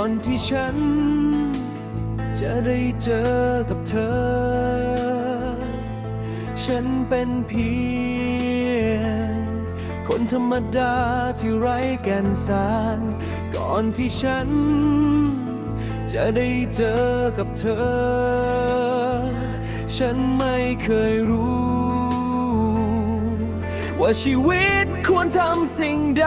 อนที่ฉัน จะได้เจอกับเธอ ฉันเป็นเพียง คนธรรมดาที่ไร้แก่นสาร ก่อนที่ฉัน จะได้เจอกับเธอ ฉันไม่เคยรู้ ว่าชีวิตควรทำสิ่งใด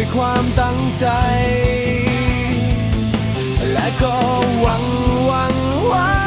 ด้วยความตั้งใจ และก็หวังหวังว่า